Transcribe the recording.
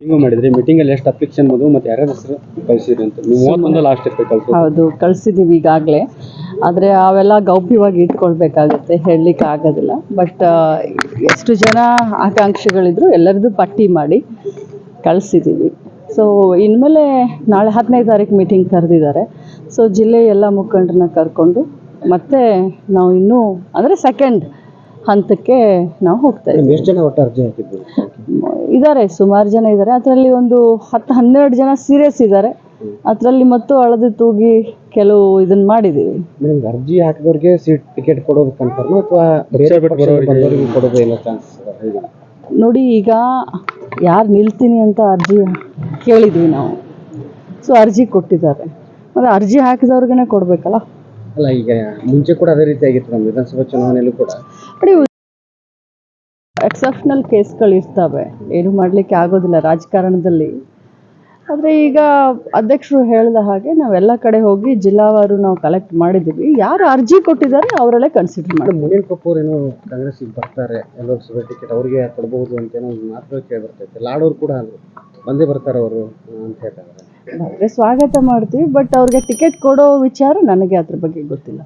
ಹಿಂಗೂ ಮಾಡಿದ್ರಿ. ಮೀಟಿಂಗ್ ಅಲ್ಲಿ ಎಷ್ಟು ಅಪ್ಲಿಕೇಶನ್ ಬಂದು ಮತ್ತೆ ಯಾರ್ಯಾರ ಹೆಸರು ಕಳಿಸಿದ್ರಿ ಅಂತ. ನೀವು ಮೂವತ್ತೊಂದು ಲಾಸ್ಟ್ ಇರ್ತದೆ ಕಳ್ಸೋದು ಹೌದು ಕಳಿಸಿದ್ದೀವಿ ಈಗಾಗಲೇ. ಆದರೆ ಅವೆಲ್ಲ ಗೌಪ್ಯವಾಗಿ ಇಟ್ಕೊಳ್ಬೇಕಾಗುತ್ತೆ ಹೇಳಲಿಕ್ಕೆ ಆಗೋದಿಲ್ಲ. ಬಟ್ ಎಷ್ಟು ಜನ ಆಕಾಂಕ್ಷಿಗಳಿದ್ರು ಎಲ್ಲರದ್ದು ಪಟ್ಟಿ ಮಾಡಿ ಕಳಿಸಿದ್ದೀವಿ ಸೊ ಇನ್ಮೇಲೆ ನಾಳೆ ಹದಿನೈದು ತಾರೀಕು ಮೀಟಿಂಗ್ ಕರೆದಿದ್ದಾರೆ. ಸೊ ಜಿಲ್ಲೆ ಎಲ್ಲ ಮುಖಂಡ್ರನ್ನ ಕರ್ಕೊಂಡು ಮತ್ತೆ ನಾವು ಇನ್ನೂ ಅಂದರೆ ಸೆಕೆಂಡ್ ಹಂತಕ್ಕೆ ನಾವು ಹೋಗ್ತಾ ಇದ್ದೀವಿ. ಎಷ್ಟು ಜನ ಒಟ್ಟು ಅರ್ಜಿ ಇದ್ದಾರೆ ಸುಮಾರು ಜನ ಇದ್ದಾರೆ ಅದರಲ್ಲಿ ಒಂದು ಹತ್ತು ಹನ್ನೆರಡು ಜನ ಸೀರಿಯಸ್ ಇದ್ದಾರೆ ಅದರಲ್ಲಿ ಮತ್ತು ಅಳದು ತೂಗಿ ಕೆಲವು ಇದನ್ನ ಮಾಡಿದೀವಿ. ಮೇಡಮ್ ಅರ್ಜಿ ಹಾಕಿದವ್ರಿಗೆ ಸೀಟ್ ಟಿಕೆಟ್ ಕೊಡೋದು ಕನ್ಫರ್ಮ್ ಅಥವಾ ಬೇರೆ ಪಕ್ಷದ ಬಂದವರಿಗೆ ಕೊಡೋದು ಏನೋ ಚಾನ್ಸ್ ನೋಡಿ ಈಗ ಯಾರು ನಿಲ್ತೀನಿ ಅಂತ ಅರ್ಜಿ ಕೇಳಿದ್ವಿ ನಾವು. ಸೊ ಅರ್ಜಿ ಕೊಟ್ಟಿದ್ದಾರೆ. ಮತ್ತು ಅರ್ಜಿ ಹಾಕಿದವ್ರಿಗೇ ಕೊಡಬೇಕಲ್ಲ? ಅಲ್ಲ ಈಗ ಮುಂಚೆ ಕೂಡ ಅದೇ ರೀತಿ ಆಗಿತ್ತು ನಮ್ಮ ವಿಧಾನಸಭಾ ಚುನಾವಣೆಯಲ್ಲೂ ಕೂಡ. ನೋಡಿ ಎಕ್ಸೆಪ್ಷನಲ್ ಕೇಸ್ಗಳು ಇರ್ತವೆ. ಏನು ಮಾಡಲಿಕ್ಕೆ ಆಗೋದಿಲ್ಲ ರಾಜಕಾರಣದಲ್ಲಿ. ಆದರೆ ಈಗ ಅಧ್ಯಕ್ಷರು ಹೇಳಿದ ಹಾಗೆ ನಾವೆಲ್ಲ ಕಡೆ ಹೋಗಿ ಜಿಲ್ಲಾವಾರು ನಾವು ಕಲೆಕ್ಟ್ ಮಾಡಿದ್ದೀವಿ. ಯಾರು ಅರ್ಜಿ ಕೊಟ್ಟಿದ್ದಾರೆ ಅವರಲ್ಲೇ ಕನ್ಸಿಡರ್ ಮಾಡಿ. ಮುನಿಲ್ ಕಪೂರ್ ಏನು ಕಾಂಗ್ರೆಸ್ಸಿಗೆ ಬರ್ತಾರೆ ಲೋಕಸಭೆ ಸಭೆ ಟಿಕೆಟ್ ಅವ್ರಿಗೆ ಕೊಡ್ಬೋದು ಅಂತ ಏನೋ ಮಾತುಗಳು ಕೇಳಿ ಬರ್ತೈತೆ. ಲಾಡೋರು ಕೂಡ ಅವರು ಬಂದೇ ಬರ್ತಾರೆ ಅವರು ಅಂತ ಹೇಳ್ತಾರೆ ಆದರೆ ಸ್ವಾಗತ ಮಾಡ್ತೀವಿ ಬಟ್ ಅವ್ರಿಗೆ ಟಿಕೆಟ್ ಕೊಡೋ ವಿಚಾರ ನನಗೆ ಅದ್ರ ಬಗ್ಗೆ ಗೊತ್ತಿಲ್ಲ.